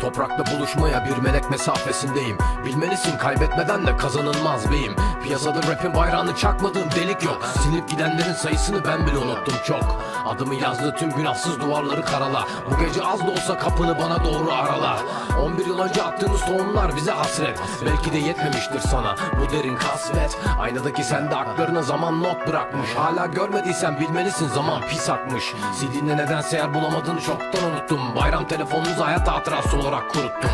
Toprakla buluşmaya bir melek mesafesindeyim. Bilmelisin kaybetmeden de kazanılmaz beyim. Piyasada rapin bayrağını çakmadığım delik yok. Silip gidenlerin sayısını ben bile unuttum çok Adımı yazdığı tüm günahsız duvarları karala. Bu gece az da olsa kapını bana doğru arala. 11 yıl önce attığınız tohumlar bize hasret. Belki de yetmemiştir sana bu derin kasvet. Aynadaki sende aklarına zaman not bırakmış. Hala görmediysen bilmelisin zaman pis akmış CD'nde nedense yer bulamadığını çoktan unuttum. Bayram telefonunuzu hayat hatırası olarak kuruttum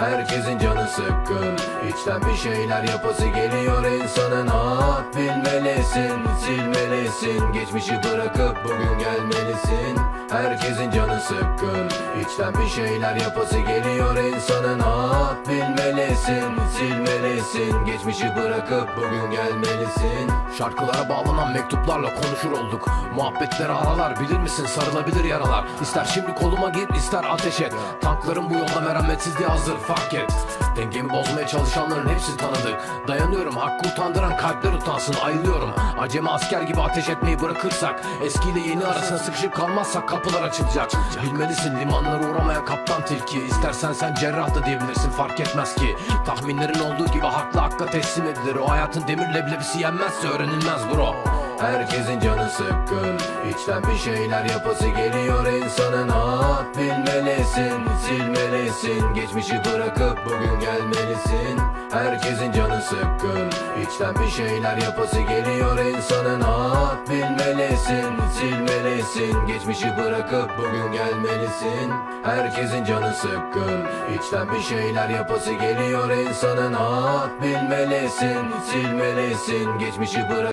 Herkesin canı sıkkın. İçten bir şeyler yapası geliyor insanın ah Bilmelisin, silmelisin. Geçmişi bırakıp bugün gelmelisin. Herkesin canı sıkkın. İçten bir şeyler yapası geliyor insanın ah Bilmelisin, silmelisin Geçmişi bırakıp bugün gelmelisin. Şarkılara bağlanan mektuplarla konuşur olduk. Muhabbetleri aralar bilir misin? Sarılabilir yaralar. İster şimdi koluma gir ister ateş et. Tankların bu yolda merhametsizliğe hazır fark et. Dengemi bozmaya çalışanların hepsi tanıdık. Dayanıyorum hakkı utandıran kalpler utansın ayılıyorum. Acemi asker gibi ateş etmeyi bırakırsak Eskiyle yeni arasına sıkışıp kalmazsak kapılar açılacak. Bilmelisin limanlara uğramayan kaptan tilki. İstersen sen cerrah da diyebilirsin fark etmez ki. Tahminlerin olduğu gibi haklı hakka teslim edilir. O hayatın demir leblebisi yenmezse öğrenilmez bro. Herkesin canı sıkkın. İçten bir şeyler yapası geliyor insanın ah Bilmelisin, silmelisin. Geçmişi bırakıp bugün gelmelisin Herkesin canı sıkkın. İçten bir şeyler yapası geliyor insanın ah Bilmelisin, silmelisin. Geçmişi bırakıp bugün gelmelisin. Herkesin canı sıkkın. İçten bir şeyler yapası geliyor insanın ah Bilmelisin, silmelisin. Geçmişi bırak